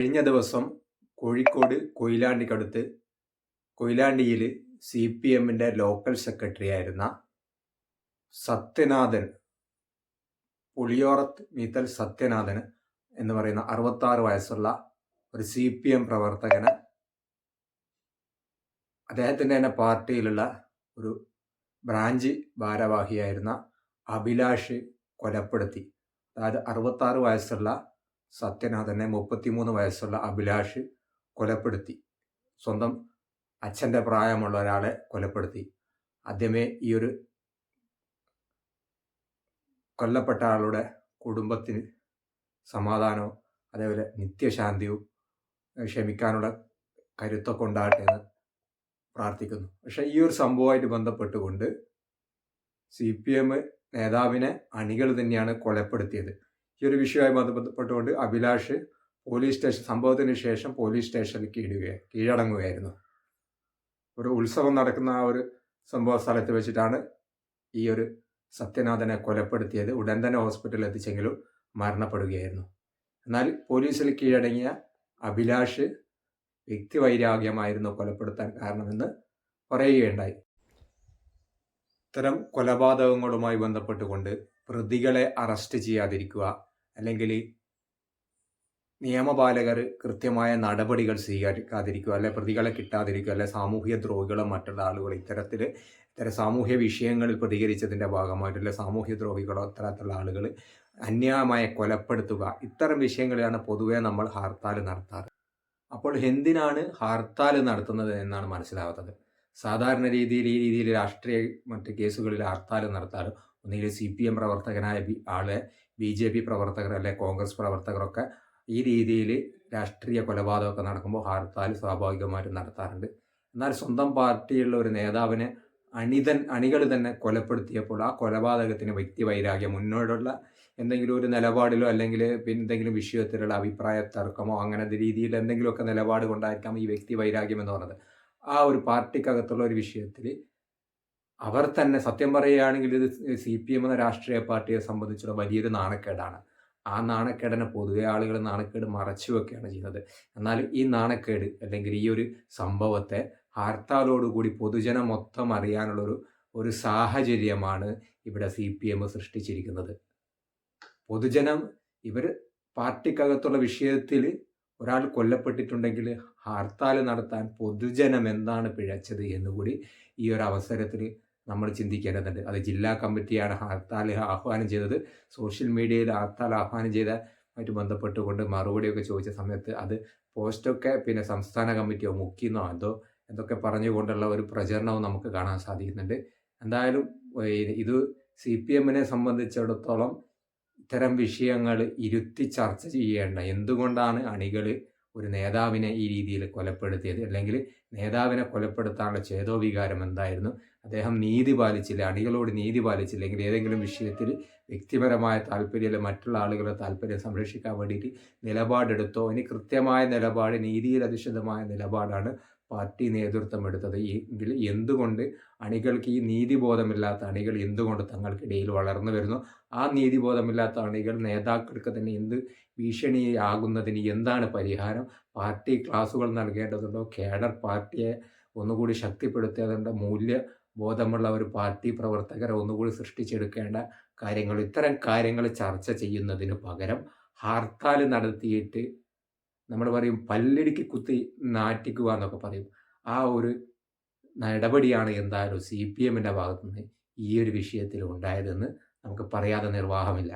കഴിഞ്ഞ ദിവസം കോഴിക്കോട് കൊയിലാണ്ടിക്കടുത്ത് കൊയിലാണ്ടിയിൽ സി പി എമ്മിന്റെ ലോക്കൽ സെക്രട്ടറി ആയിരുന്ന സത്യനാഥൻ പുളിയോറത്ത് മീത്തൽ സത്യനാഥൻ എന്ന് പറയുന്ന അറുപത്താറ് വയസ്സുള്ള ഒരു സി പി എം പ്രവർത്തകന് അദ്ദേഹത്തിന്റെ തന്നെ പാർട്ടിയിലുള്ള ഒരു ബ്രാഞ്ച് ഭാരവാഹിയായിരുന്ന അഭിലാഷ് കൊലപ്പെടുത്തി. അതായത് അറുപത്താറ് വയസ്സുള്ള സത്യനാഥനെ മുപ്പത്തിമൂന്ന് വയസ്സുള്ള അഭിലാഷ് കൊലപ്പെടുത്തി. സ്വന്തം അച്ഛന്റെ പ്രായമുള്ള ഒരാളെ കൊലപ്പെടുത്തി. ആദ്യമേ ഈ ഒരു കൊല്ലപ്പെട്ട ആളുടെ കുടുംബത്തിന് സമാധാനവും അതേപോലെ നിത്യശാന്തിയും ക്ഷമിക്കാനുള്ള കരുത്തൊക്കെ ഉണ്ടാകട്ടെ എന്ന് പ്രാർത്ഥിക്കുന്നു. പക്ഷേ ഈ ഒരു സംഭവമായിട്ട് ബന്ധപ്പെട്ടുകൊണ്ട് സി പി എം നേതാവിനെ അണികൾ തന്നെയാണ് കൊലപ്പെടുത്തിയത്. ഈ ഒരു വിഷയവുമായി ബന്ധപ്പെട്ടുകൊണ്ട് അഭിലാഷ് പോലീസ് സ്റ്റേഷൻ സംഭവത്തിന് ശേഷം പോലീസ് സ്റ്റേഷനിൽ കീഴുക കീഴടങ്ങുകയായിരുന്നു. ഒരു ഉത്സവം നടക്കുന്ന ആ ഒരു സംഭവ സ്ഥലത്ത് വെച്ചിട്ടാണ് ഈ ഒരു സത്യനാഥനെ കൊലപ്പെടുത്തിയത്. ഉടൻ തന്നെ ഹോസ്പിറ്റലിൽ എത്തിച്ചെങ്കിലും മരണപ്പെടുകയായിരുന്നു. എന്നാൽ പോലീസിൽ കീഴടങ്ങിയ അഭിലാഷ് വ്യക്തിവൈരാഗ്യമായിരുന്നു കൊലപ്പെടുത്താൻ കാരണമെന്ന് പറയുകയുണ്ടായി. ഇത്തരം കൊലപാതകങ്ങളുമായി ബന്ധപ്പെട്ടുകൊണ്ട് പ്രതികളെ അറസ്റ്റ് ചെയ്യാതിരിക്കുക അല്ലെങ്കിൽ നിയമപാലകർ കൃത്യമായ നടപടികൾ സ്വീകരിക്കാതിരിക്കുക അല്ലെ പ്രതികളെ കിട്ടാതിരിക്കുക അല്ലെ സാമൂഹ്യ ദ്രോഹികളോ മറ്റുള്ള ആളുകൾ ഇത്തരത്തിൽ ഇത്തരം സാമൂഹ്യ വിഷയങ്ങളിൽ പ്രതികരിച്ചതിന്റെ ഭാഗമായിട്ടുള്ള സാമൂഹ്യ ദ്രോഹികളോ ഇത്തരത്തിലുള്ള ആളുകൾ അന്യായമായ കൊലപ്പെടുത്തുക ഇത്തരം വിഷയങ്ങളിലാണ് പൊതുവെ നമ്മൾ ഹർത്താൽ നടത്താറ്. അപ്പോൾ എന്തിനാണ് ഹർത്താൽ നടത്തുന്നത് എന്നാണ് മനസ്സിലാവാത്തത്. സാധാരണ രീതിയിൽ ഈ രീതിയിൽ രാഷ്ട്രീയ മറ്റ് കേസുകളിൽ ഹർത്താൽ നടത്താറ്. ഒന്നുകിൽ സി പി എം പ്രവർത്തകനായ ആളെ ബി ജെ പി പ്രവർത്തകർ അല്ലെ കോൺഗ്രസ് പ്രവർത്തകരൊക്കെ ഈ രീതിയിൽ രാഷ്ട്രീയ കൊലപാതകമൊക്കെ നടക്കുമ്പോൾ ഹർത്താൽ സ്വാഭാവികമായിട്ടും നടത്താറുണ്ട്. എന്നാൽ സ്വന്തം പാർട്ടിയുള്ള ഒരു നേതാവിനെ അണിതൻ അണികൾ തന്നെ കൊലപ്പെടുത്തിയപ്പോൾ ആ കൊലപാതകത്തിന് വ്യക്തി വൈരാഗ്യം മുന്നോട്ടുള്ള എന്തെങ്കിലും ഒരു നിലപാടിലോ അല്ലെങ്കിൽ പിന്നെ എന്തെങ്കിലും വിഷയത്തിലുള്ള അഭിപ്രായ തർക്കമോ അങ്ങനത്തെ രീതിയിൽ എന്തെങ്കിലുമൊക്കെ നിലപാട് കൊണ്ടായിരിക്കാം ഈ വ്യക്തി വൈരാഗ്യം എന്ന് പറഞ്ഞത്. ആ ഒരു പാർട്ടിക്കകത്തുള്ള ഒരു വിഷയത്തിൽ അവർ തന്നെ സത്യം പറയുകയാണെങ്കിൽ ഇത് സി പി എം എന്ന രാഷ്ട്രീയ പാർട്ടിയെ സംബന്ധിച്ചുള്ള വലിയൊരു നാണക്കേടാണ്. ആ നാണക്കേടിനെ പൊതുവെ ആളുകൾ നാണക്കേട് മറച്ചു വെക്കുകയാണ് ചെയ്യുന്നത്. എന്നാൽ ഈ നാണക്കേട് അല്ലെങ്കിൽ ഈ ഒരു സംഭവത്തെ ഹർത്താലോടുകൂടി പൊതുജനം മൊത്തം അറിയാനുള്ളൊരു ഒരു സാഹചര്യമാണ് ഇവിടെ സി പി എം സൃഷ്ടിച്ചിരിക്കുന്നത്. പൊതുജനം ഇവർ പാർട്ടിക്കകത്തുള്ള വിഷയത്തിൽ ഒരാൾ കൊല്ലപ്പെട്ടിട്ടുണ്ടെങ്കിൽ ഹർത്താൽ നടത്താൻ പൊതുജനം എന്താണ് പിഴച്ചത് എന്നുകൂടി ഈ ഒരു അവസരത്തിൽ നമ്മൾ ചിന്തിക്കേണ്ടതുണ്ട്. അത് ജില്ലാ കമ്മിറ്റിയാണ് ഹർത്താൽ ആഹ്വാനം ചെയ്തത്. സോഷ്യൽ മീഡിയയിൽ ഹർത്താൽ ആഹ്വാനം ചെയ്ത ആയിട്ട് ബന്ധപ്പെട്ടുകൊണ്ട് മറുപടിയൊക്കെ ചോദിച്ച സമയത്ത് അത് പോസ്റ്റൊക്കെ പിന്നെ സംസ്ഥാന കമ്മിറ്റിയോ മുക്കിന്നോ എന്തോ എന്തൊക്കെ പറഞ്ഞുകൊണ്ടുള്ള ഒരു പ്രചരണവും നമുക്ക് കാണാൻ സാധിക്കുന്നുണ്ട്. എന്തായാലും ഇത് സി പി എമ്മിനെ സംബന്ധിച്ചിടത്തോളം ഇത്തരം വിഷയങ്ങൾ ഇരുത്തി ചർച്ച ചെയ്യേണ്ട എന്തുകൊണ്ടാണ് അണികൾ ഒരു നേതാവിനെ ഈ രീതിയിൽ കൊലപ്പെടുത്തിയത് അല്ലെങ്കിൽ നേതാവിനെ കൊലപ്പെടുത്താനുള്ള ചേതോവികാരം എന്തായിരുന്നു? അദ്ദേഹം നീതി പാലിച്ചില്ല? അണികളോട് നീതി പാലിച്ചില്ലെങ്കിൽ ഏതെങ്കിലും വിഷയത്തിൽ വ്യക്തിപരമായ താല്പര്യം അല്ലെങ്കിൽ മറ്റുള്ള ആളുകളുടെ താല്പര്യം സംരക്ഷിക്കാൻ വേണ്ടിയിട്ട് നിലപാടെടുത്തോ? ഇനി കൃത്യമായ നിലപാട് നീതിയിൽ അധിഷ്ഠിതമായ നിലപാടാണ് പാർട്ടി നേതൃത്വം എടുത്തത് എങ്കിൽ എന്തുകൊണ്ട് അണികൾക്ക് ഈ നീതിബോധമില്ലാത്ത അണികൾ എന്തുകൊണ്ട് തങ്ങൾക്കിടയിൽ വളർന്നു വരുന്നു? ആ നീതിബോധമില്ലാത്ത അണികൾ നേതാക്കൾക്ക് തന്നെ എന്ത് ഭീഷണിയാകുന്നതിന് എന്താണ് പരിഹാരം? പാർട്ടി ക്ലാസുകൾ നൽകേണ്ടതുണ്ടോ? കേഡർ പാർട്ടിയെ ഒന്നുകൂടി ശക്തിപ്പെടുത്തേണ്ട മൂല്യ ബോധമുള്ള ഒരു പാർട്ടി പ്രവർത്തകരെ ഒന്നുകൂടി സൃഷ്ടിച്ചെടുക്കേണ്ട കാര്യങ്ങൾ ഇത്തരം കാര്യങ്ങൾ ചർച്ച ചെയ്യുന്നതിന് പകരം ഹർത്താൽ നടത്തിയിട്ട് നമ്മൾ പറയും പല്ലടിക്ക് കുത്തി നാറ്റിക്കുക എന്നൊക്കെ പറയും. ആ ഒരു നടപടിയാണ് എന്തായാലും സി പി എമ്മിന്റെ ഭാഗത്തുനിന്ന് ഈ ഒരു വിഷയത്തിൽ ഉണ്ടായതെന്ന് നമുക്ക് പറയാതെ നിർവാഹമില്ല.